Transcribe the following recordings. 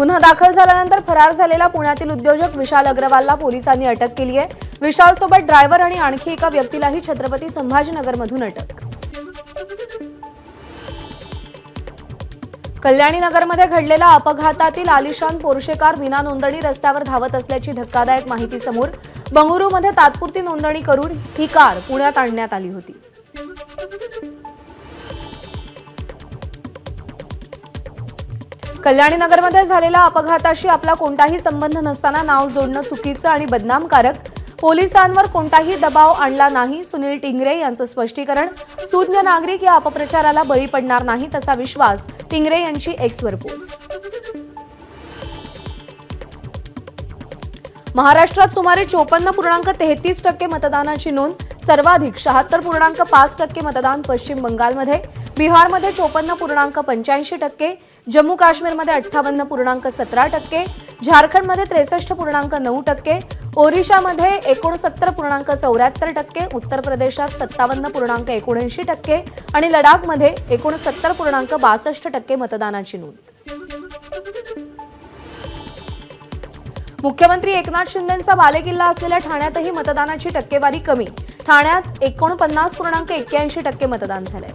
गुन्हा दाखल झाल्यानंतर फरार झालेला पुण्यातील उद्योजक विशाल अग्रवालला पोलिसांनी अटक केली आहे. विशालसोबत ड्रायव्हर आणि आणखी एका व्यक्तीलाही छत्रपती संभाजीनगरमधून अटक. कल्याणी नगरमध्ये घडलेल्या अपघातातील आलिशान पोर्शे कार विना नोंदणी रस्त्यावर धावत असल्याची धक्कादायक माहिती समोर बंगळुरूमध्ये तात्पुरती नोंदणी करून ही कार पुण्यात आणण्यात आली होती. कल्याणी नगरमध्ये झालेल्या अपघाताशी आपला कोणताही संबंध नसताना नाव जोडणं चुकीचं आणि बदनामकारक. पोलिसांवर कोणताही दबाव आणला नाही सुनील टिंगरे यांचं स्पष्टीकरण. सुज्ञ नागरिक या अपप्रचाराला बळी पडणार नाही तसा विश्वास टिंगरे यांची एक्सवर पोस्ट. महाराष्ट्रात सुमारे चोपन्न पूर्णांक तेहतीस टक्के मतदानाची नोंद सर्वाधिक शहात्तर पूर्णांक पाच टक्के मतदान पश्चिम बंगालमध्ये. बिहारमध्ये चोपन्न पूर्णांक पंच्याऐंशी टक्के जम्मू काश्मीरमध्ये अठ्ठावन्न पूर्णांक सतरा टक्के झारखंडमध्ये त्रेसष्ट पूर्णांक नऊ टक्के ओरिशामध्ये एकोणसत्तर पूर्णांक चौऱ्याहत्तर टक्के उत्तर प्रदेशात सत्तावन्न पूर्णांक एकोणऐंशी टक्के आणि लडाखमध्ये एकोणसत्तर पूर्णांक बासष्ट टक्के मतदानाची नोंद. मुख्यमंत्री एकनाथ शिंदेंचा बालेकिल्ला असलेल्या ठाण्यातही मतदानाची टक्केवारी कमी. ठाण्यात एकोणपन्नास पूर्णांक एक्क्याऐंशी टक्के मतदान झालंय.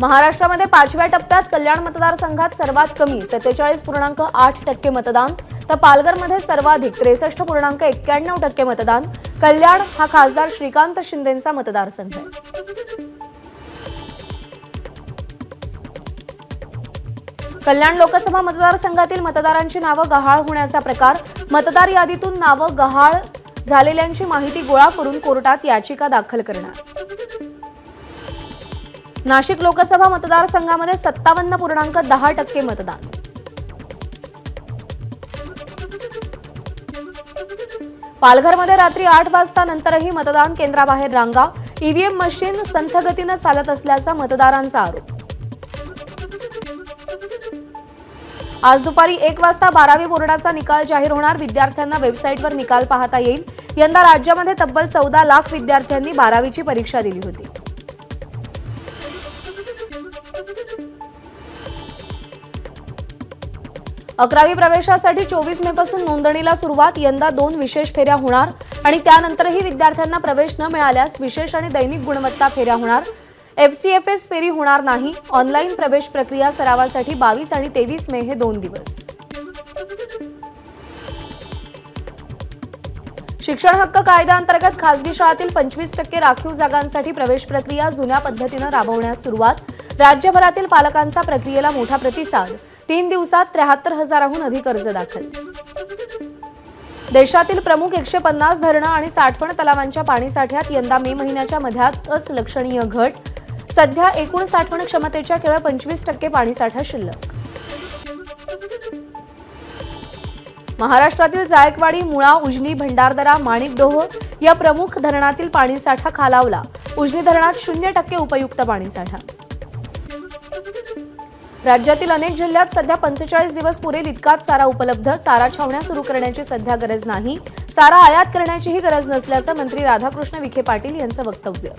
महाराष्ट्रामध्ये पाचव्या टप्प्यात कल्याण मतदारसंघात सर्वात कमी सत्तेचाळीस पूर्णांक आठ टक्के मतदान तर पालघरमध्ये सर्वाधिक त्रेसष्ट पूर्णांक एक्क्याण्णव टक्के मतदान. कल्याण हा खासदार श्रीकांत शिंदेंचा मतदारसंघ आहे. कल्याण लोकसभा मतदारसंघातील मतदारांची नावं गहाळ होण्याचा प्रकार मतदार यादीतून नावं गहाळ झालेल्यांची माहिती गोळा करून कोर्टात याचिका दाखल करणार. नाशिक लोकसभा मतदारसंघामध्ये सत्तावन्न पूर्णांक दहा टक्के मतदान. पालघरमध्ये रात्री आठ वाजता नंतरही मतदान केंद्राबाहेर रांगा ईव्हीएम मशीन संथगतीनं चालत असल्याचा मतदारांचा आरोप. आज दुपारी एक वाजता बारावी बोर्डाचा निकाल जाहीर होणार. विद्यार्थ्यांना वेबसाईटवर निकाल पाहता येईल. यंदा राज्यामध्ये तब्बल चौदा लाख विद्यार्थ्यांनी बारावीची परीक्षा दिली होती. अकरावी प्रवेशासाठी चोवीस मे पासून नोंदणीला सुरुवात यंदा दोन विशेष फेऱ्या होणार आणि त्यानंतरही विद्यार्थ्यांना प्रवेश न मिळाल्यास विशेष आणि दैनिक गुणवत्ता फेऱ्या होणार. एफसीएफएस फेरी होणार नाही. ऑनलाईन प्रवेश प्रक्रिया सरावासाठी बावीस आणि तेवीस मे हे दोन दिवस. शिक्षण हक्क कायद्याअंतर्गत खासगी शाळातील पंचवीस टक्के राखीव जागांसाठी प्रवेश प्रक्रिया जुन्या पद्धतीनं राबवण्यास सुरुवात. राज्यभरातील पालकांचा प्रक्रियेला मोठा प्रतिसाद. तीन दिवसात त्र्याहत्तर हजाराहून अधिक अर्ज दाखल. देशातील प्रमुख एकशे पन्नास धरणं आणि साठवण तलावांच्या पाणीसाठ्यात यंदा मे महिन्याच्या मध्यातच लक्षणीय घट. सध्या एकूण साठवण क्षमतेच्या केवळ पंचवीस टक्के पाणीसाठा शिल्लक. महाराष्ट्रातील जायकवाडी मुळा उजनी भंडारदरा माणिकडोह या प्रमुख धरणातील पाणीसाठा खालावला. उजनी धरणात शून्य टक्के उपयुक्त पाणीसाठा. राज्यातील अनेक जिल्ह्यात सध्या पंचेचाळीस दिवस पुरेल इतकाच चारा उपलब्ध. चारा छावण्या सुरू करण्याची सध्या गरज नाही. चारा आयात करण्याचीही गरज नसल्याचं मंत्री राधाकृष्ण विखे पाटील यांचं वक्तव्य.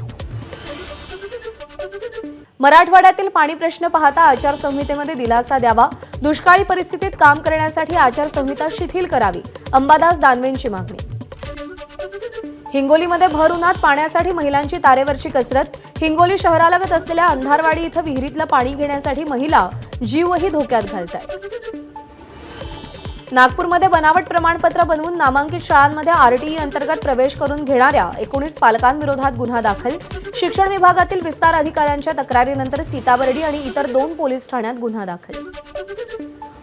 मराठवाड्यातील पाणी प्रश्न पाहता आचारसंहितेमध्ये दिलासा द्यावा. दुष्काळी परिस्थितीत काम करण्यासाठी आचारसंहिता शिथिल करावी. अंबादास दानवेंची मागणी. हिंगोलीमध्ये भर उन्हात पाण्यासाठी महिलांची तारेवरची कसरत. हिंगोली शहरालगत असलेल्या अंधारवाडी इथं विहिरीतलं पाणी घेण्यासाठी महिला जीवही धोक्यात घालतायत. नागपूरमध्ये बनावट प्रमाणपत्र बनवून नामांकित शाळांमध्ये आरटीई अंतर्गत प्रवेश करून घेणाऱ्या एकोणीस पालकांविरोधात गुन्हा दाखल. शिक्षण विभागातील विस्तार अधिकाऱ्यांच्या तक्रारीनंतर सीताबर्डी आणि इतर दोन पोलीस ठाण्यात गुन्हा दाखल.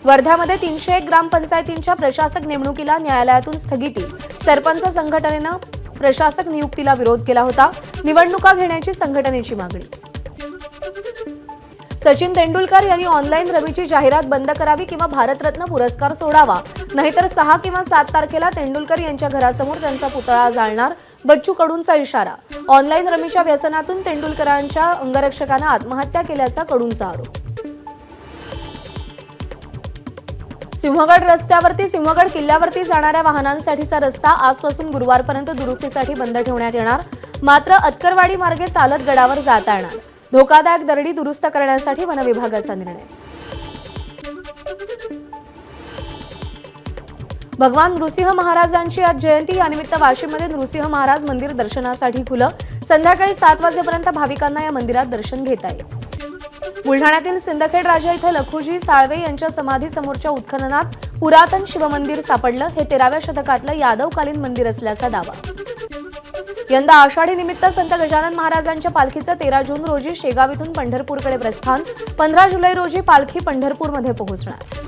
वर्ध्यामध्ये तीनशे एक ग्रामपंचायतींच्या प्रशासक नेमणुकीला न्यायालयातून स्थगिती. सरपंच संघटनेनं प्रशासक नियुक्तीला विरोध केला होता. निवडणुका घेण्याची संघटनेची मागणी. सचिन तेंडुलकर यांनी ऑनलाईन रमीची जाहिरात बंद करावी किंवा भारतरत्न पुरस्कार सोडावा. नाहीतर सहा किंवा सात तारखेला तेंडुलकर यांच्या घरासमोर त्यांचा पुतळा जाळणार बच्चू कडूंचा इशारा. ऑनलाईन रमीच्या व्यसनातून तेंडुलकरांच्या अंगरक्षकानं आत्महत्या केल्याचा कडूंचा आरोप. सिंहगड रस्त्यावरती सिंहगड किल्ल्यावरती जाणाऱ्या वाहनांसाठीचा रस्ता आजपासून गुरुवारपर्यंत दुरुस्तीसाठी बंद ठेवण्यात येणार. मात्र अतकरवाडी मार्गे चालत गडावर जाता येणार धोकादायक दरडी दुरुस्त करण्यासाठी वनविभागाचा निर्णय. भगवान नृसिंह महाराजांची आज जयंती. यानिमित्त वाशिममध्ये नृसिंह महाराज मंदिर दर्शनासाठी खुलं. संध्याकाळी सात वाजेपर्यंत भाविकांना या मंदिरात दर्शन घेता येईल. बुलढाण्यातील सिंदखेड राजा इथं लखुजी साळवे यांच्या समाधीसमोरच्या उत्खननात पुरातन शिवमंदिर सापडलं. हे तेराव्या शतकातलं यादवकालीन मंदिर असल्याचा दावा. यंदा आषाढी निमित्त संत गजानन महाराजांच्या पालखीचं तेरा जून रोजी शेगाव इथून पंढरपूरकडे प्रस्थान. पंधरा जुलै रोजी पालखी पंढरपूरमध्ये पोहोचणार.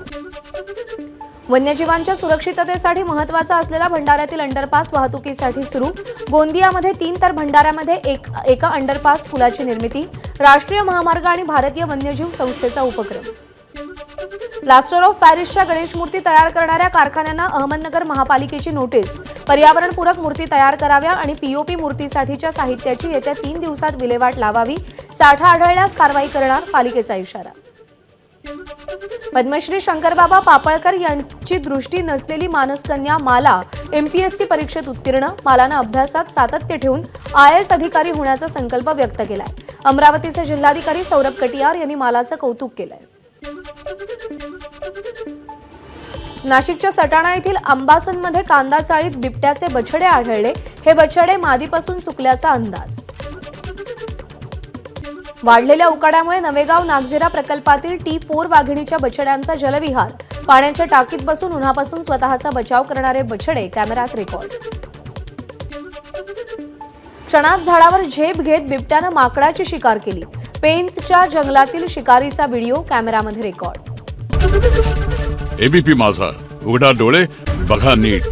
वन्यजीवांच्या सुरक्षिततेसाठी महत्त्वाचा असलेला भंडाऱ्यातील अंडरपास वाहतुकीसाठी सुरू. गोंदियामध्ये तीन तर भंडाऱ्यामध्ये एक एका अंडरपास पुलाची निर्मिती. राष्ट्रीय महामार्ग आणि भारतीय वन्यजीव संस्थेचा उपक्रम. प्लास्टर ऑफ पॅरिसच्या गणेश मूर्ती तयार करणाऱ्या कारखान्यांना अहमदनगर महापालिकेची नोटीस पर्यावरणपूरक मूर्ती तयार कराव्या आणि पीओपी मूर्तीसाठीच्या साहित्याची येत्या तीन दिवसात विल्हेवाट लावावी. साठा आढळल्यास कारवाई करणार पालिकेचा इशारा. पद्मश्री शंकरबाबा पापळकर यांची दृष्टी नसलेली मानसकन्या माला एमपीएससी परीक्षेत उत्तीर्ण. मालानं अभ्यासात सातत्य ठेवून आय एस अधिकारी होण्याचा संकल्प व्यक्त केलाय. अमरावतीचे जिल्हाधिकारी सौरभ कटियार यांनी मालाचं कौतुक केलंय. नाशिकच्या सटाणा येथील अंबासनमध्ये कांदा चाळीत बिबट्याचे बछडे आढळले. हे बछडे मादीपासून चुकल्याचा अंदाज. वाढलेल्या उकाड्यामुळे नवेगाव नागझिरा प्रकल्पातील टी फोर वाघिणीच्या बछड्यांचा जलविहार. पाण्याच्या टाकीत बसून उन्हापासून स्वतःचा बचाव करणारे बछडे कॅमेऱ्यात रेकॉर्ड. क्षणात झाडावर झेप घेत बिबट्यानं माकडाची शिकार केली. पेन्सच्या जंगलातील शिकारीचा व्हिडिओ कॅमेऱ्यामध्ये रेकॉर्ड. एबीपी माझा. उघडा डोळे बघा नीट.